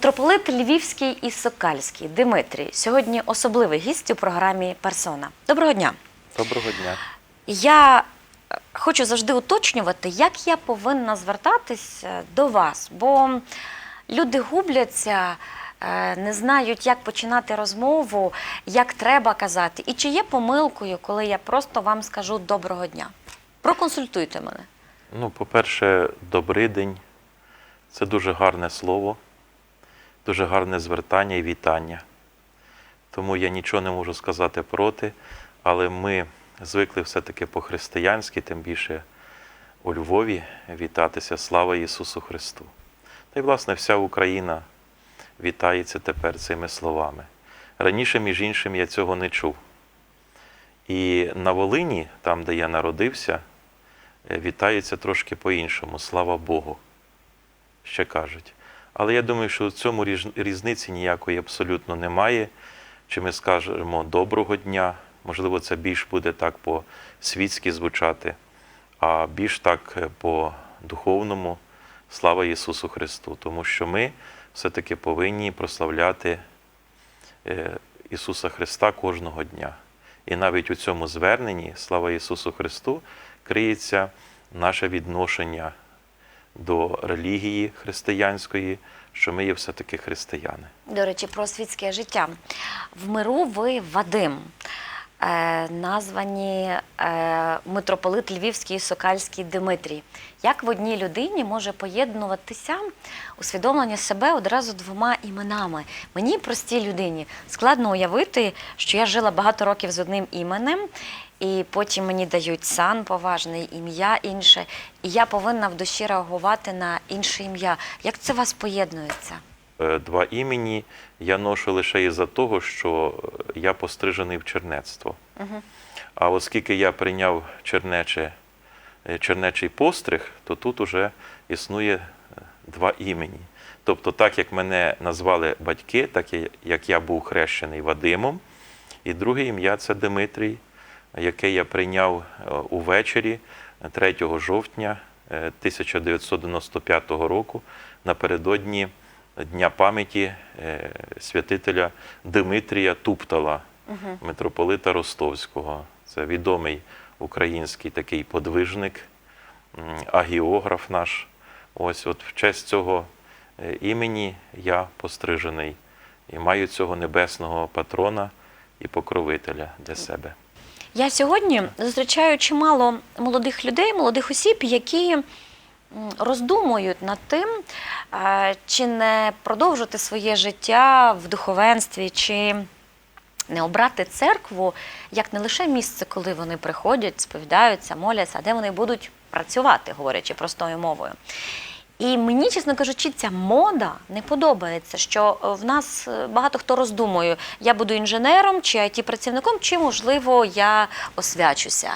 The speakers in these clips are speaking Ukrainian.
Митрополит Львівський і Сокальський Димитрій сьогодні особливий гість у програмі Персона. Доброго дня. Доброго дня. Я е, хочу завжди уточнювати, як я повинна звертатись до вас, бо люди губляться, е, не знають, як починати розмову, як треба казати. І чи є помилкою, коли я просто вам скажу доброго дня? Проконсультуйте мене. Ну, по-перше, добрий день. Це дуже гарне слово, дуже гарне звертання і вітання. Тому я нічого не можу сказати проти, але ми звикли все-таки по-християнськи, тим більше у Львові, вітатися Слава Ісусу Христу. Та й, власне, вся Україна вітається тепер цими словами. Раніше, між іншим, я цього не чув. І на Волині, там, де я народився, е, вітається трошки по-іншому, слава Богу, ще кажуть. Але я думаю, що в цьому різниці ніякої абсолютно немає. Чи ми скажемо доброго дня, можливо, це більш буде так по-світськи звучати, а більш так е, по-духовному слава Ісусу Христу. Тому що ми все-таки повинні прославляти е, Ісуса Христа кожного дня. І навіть у цьому зверненні Слава Ісусу Христу криється наше відношення до релігії християнської, що ми є все-таки християни. До речі, про світське життя. В миру ви Вадим, названі е, митрополит Львівський і Сокальський Димитрій. Як в одній людині може поєднуватися усвідомлення себе одразу двома іменами? Мені, простій людині, складно уявити, що я жила багато років з одним іменем. І потім мені дають сан поважний, ім'я інше, і я повинна в душі реагувати на інше ім'я. Як це у вас поєднується? Е, Два імені я ношу лише із-за того, що я пострижений в чернецтво. Угу. А оскільки я прийняв чернече, е, чернечий постриг, то тут уже існує е, два імені. Тобто, так як мене назвали батьки, так як я був хрещений Вадимом, і друге ім'я це Димитрій, яке я прийняв увечері е, 3 жовтня е, 1995 року напередодні Дня пам'яті е, святителя Димитрія Туптала, Угу. митрополита Ростовського. Це відомий український такий подвижник, агіограф наш. Ось от в честь цього е, імені я пострижений і маю цього небесного патрона і покровителя для себе. Я сьогодні зустрічаю чимало молодих людей, молодих осіб, які роздумують над тим, чи не продовжити своє життя в духовенстві, чи не обрати церкву як не лише місце, коли вони приходять, сповідаються, моляться, а де вони будуть працювати, говорячи простою мовою. І мені, чесно кажучи, ця мода не подобається, що в нас е, багато хто роздумує, я буду інженером чи it працівником чи, можливо, я освячуся.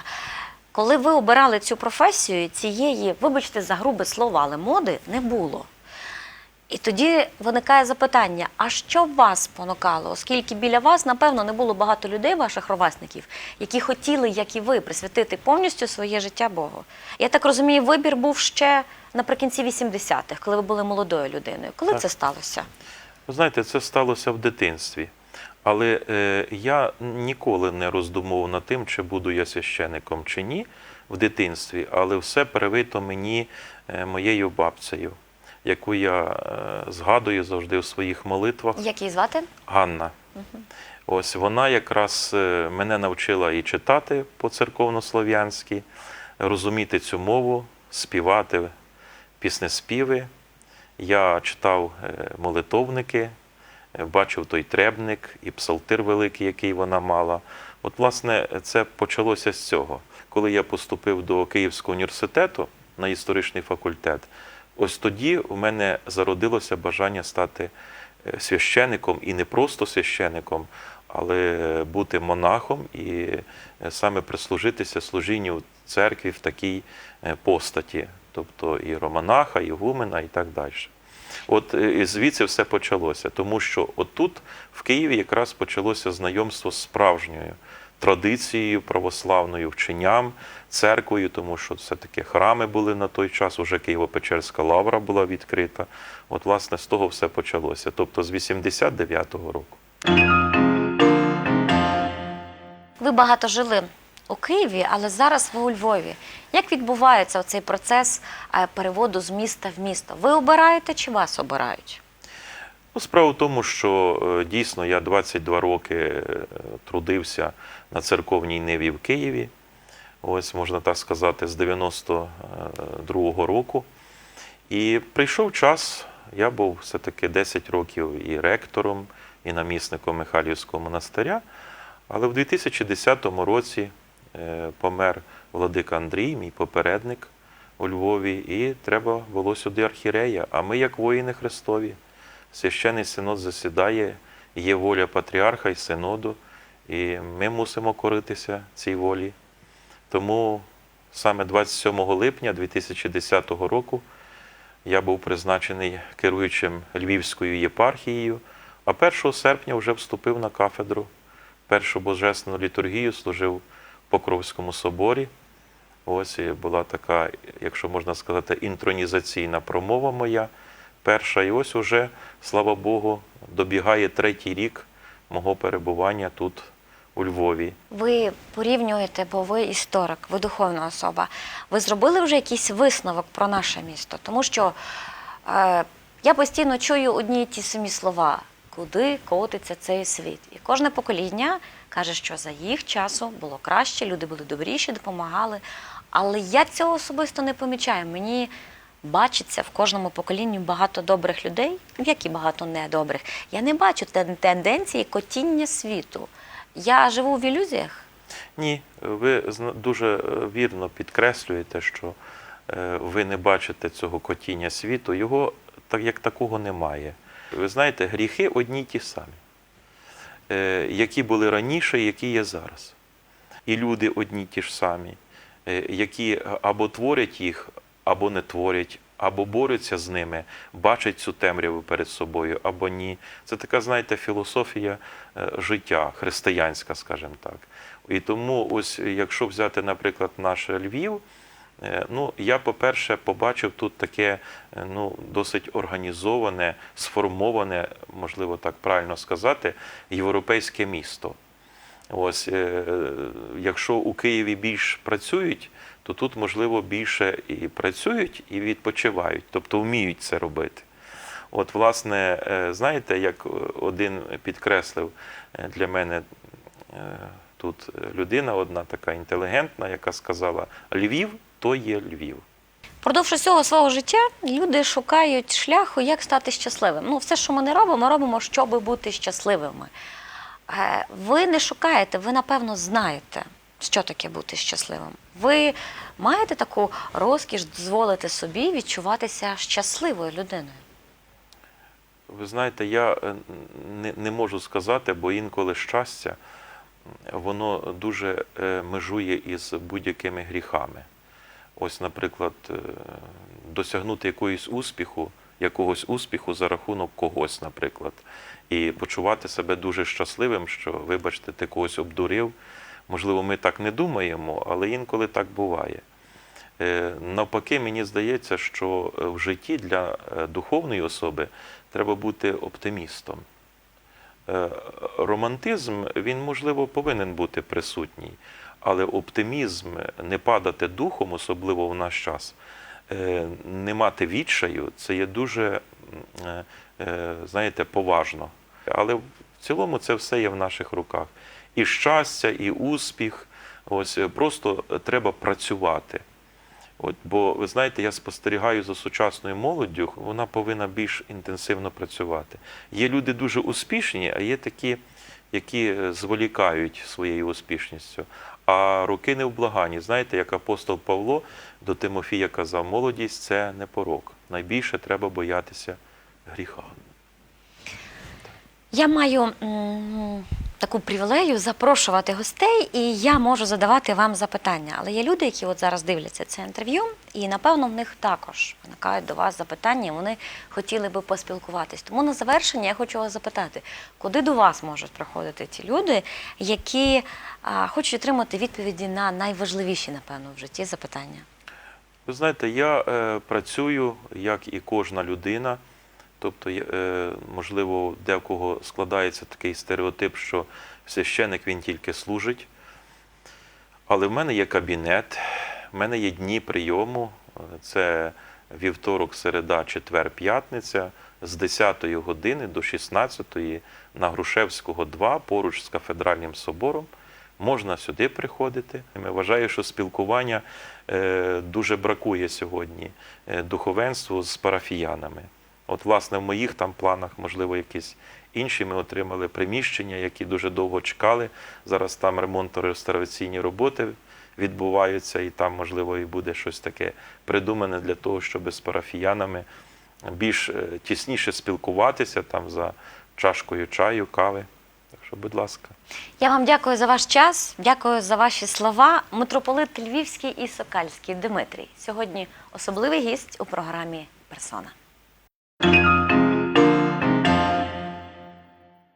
Коли ви обирали цю професію, цієї, вибачте за грубе слово, але моди не було. І тоді виникає запитання: а що вас спонукало? Оскільки біля вас, напевно, не було багато людей, ваших ровесників, які хотіли, як і ви, присвятити повністю своє життя Богу. Я так розумію, вибір був ще наприкінці 80-х, коли ви були молодою людиною. Коли Так. це сталося? Ви знаєте, це сталося в дитинстві. Але е, я ніколи не роздумував над тим, чи буду я священником чи ні в дитинстві, але все перевито мені е, моєю бабцею, яку я е, згадую завжди в своїх молитвах. Як її звати? Ганна. Ось вона якраз е, мене навчила і читати по церковнослов'янськи, розуміти цю мову, співати піснеспіви. Я читав е, молитовники, бачив той требник і псалтир великий, який вона мала. От, власне, це почалося з цього. Коли я поступив до Київського університету на історичний факультет, ось тоді у мене зародилося бажання стати е, священником і не просто священником, але бути монахом і е, саме прислужитися служінню церкві в такій е, постаті, тобто і романаха, і гумена, і так далі. От е, і звідси все почалося, тому що отут, в Києві, якраз почалося знайомство з справжньою традицією православною, вченням, церквою, тому що все-таки храми були на той час, уже Києво-Печерська лавра була відкрита. От, власне, з того все почалося. Тобто з 89-го року. Ви багато жили у Києві, але зараз ви у Львові. Як відбувається цей процес е, переводу з міста в місто? Ви обираєте чи вас обирають? Ну, Справа в тому, що е, дійсно я 22 роки е, трудився на церковній ниві в Києві. Ось можна так сказати, з 92-го року. І прийшов час, я був все-таки 10 років і ректором, і намісником Михайлівського монастиря. Але в 2010 році помер владика Андрій, мій попередник у Львові, і треба було сюди архірея. А ми, як воїни Христові, священний синод засідає, є воля патріарха і синоду, і ми мусимо коритися цій волі. Тому саме 27 липня 2010 року я був призначений керуючим Львівською єпархією, а 1 серпня вже вступив на кафедру. Першу божественну літургію служив Покровському соборі. Ось була така, якщо можна сказати, інтронізаційна промова моя. Перша, і ось уже, слава Богу, добігає третій рік мого перебування тут, у Львові. Ви порівнюєте, бо ви історик, ви духовна особа. Ви зробили вже якийсь висновок про наше місто? Тому що е, я постійно чую одні й ті самі слова, куди котиться цей світ. І кожне покоління каже, що за їх часу було краще, люди були добріші, допомагали. Але я цього особисто не помічаю. Мені бачиться в кожному поколінні багато добрих людей, як і багато недобрих. Я не бачу тенденції котіння світу. Я живу в ілюзіях. Ні, ви дуже е, вірно підкреслюєте, що е, ви не бачите цього котіння світу, його так як такого немає. Ви знаєте, гріхи одні й ті самі, е, які були раніше, які є зараз. І люди одні й ті ж самі, е, які або творять їх, або не творять, або борються з ними, бачать цю темряву перед собою, або ні. Це така, знаєте, філософія е, життя, християнська, скажімо так. І тому, ось якщо взяти, наприклад, наш Львів, ну, я, по-перше, побачив тут таке е, ну, досить організоване, сформоване, можливо так правильно сказати, європейське місто. Ось, е, якщо у Києві більш працюють, то тут, можливо, більше і працюють, і відпочивають, тобто вміють це робити. От, власне, е, знаєте, як один підкреслив е, для мене е, тут людина, одна така інтелігентна, яка сказала: Львів то є Львів. Продовж усього свого життя люди шукають шляху, як стати щасливим. Ну, все, що ми не робимо, робимо, щоб бути щасливими. Е, Ви не шукаєте, ви напевно знаєте, що таке бути щасливим. Ви маєте таку розкіш дозволити собі відчуватися щасливою людиною. Ви знаєте, я е, не, не можу сказати, бо інколи щастя воно дуже е, межує із будь-якими гріхами. Ось, наприклад, е, досягнути якоїсь успіху, якогось успіху за рахунок когось, наприклад, і почувати себе дуже щасливим, що, вибачте, ти когось обдурив. Можливо, ми так не думаємо, але інколи так буває. Е, Навпаки, мені здається, що е, в житті для духовної особи треба бути оптимістом. Романтизм, він, можливо, повинен бути присутній, але оптимізм, не падати духом, особливо в наш час, е, не мати відчаю, це є дуже, е, е, знаєте, поважно. Але в цілому це все є в наших руках. І щастя, і успіх. Ось просто треба працювати. От, бо ви знаєте, я спостерігаю за сучасною молоддю, вона повинна більш інтенсивно працювати. Є люди дуже успішні, а є такі, які зволікають своєю успішністю. А руки не в благані. Знаєте, як апостол Павло до Тимофія казав, молодість це не порок. Найбільше треба боятися гріха. Я маю м, таку привілею запрошувати гостей, і я можу задавати вам запитання. Але є люди, які от зараз дивляться це інтерв'ю, і напевно в них також виникають до вас запитання. і Вони хотіли би поспілкуватись. Тому на завершення я хочу вас запитати, куди до вас можуть приходити ті люди, які а, хочуть отримати відповіді на найважливіші, напевно, в житті запитання. Ви знаєте, я е, працюю, як і кожна людина. Тобто, е, можливо, в декого складається такий стереотип, що священик він тільки служить. Але в мене є кабінет, в мене є дні прийому. Це вівторок, середа, четвер, п'ятниця з 10 години до 16 на Грушевського 2 поруч з кафедральним собором. Можна сюди приходити. Я вважаю, що спілкування е, дуже бракує сьогодні е, духовенству з парафіянами. От, власне, в моїх там планах, можливо, якісь інші ми отримали приміщення, які дуже довго чекали. Зараз там ремонтно-реставраційні роботи відбуваються, і там, можливо, і буде щось таке придумане для того, щоб з парафіянами більш е, тісніше спілкуватися там за чашкою чаю, кави. Так що, будь ласка. Я вам дякую за ваш час, дякую за ваші слова. Митрополит Львівський і Сокальський Дмитрій. Сьогодні особливий гість у програмі Персона.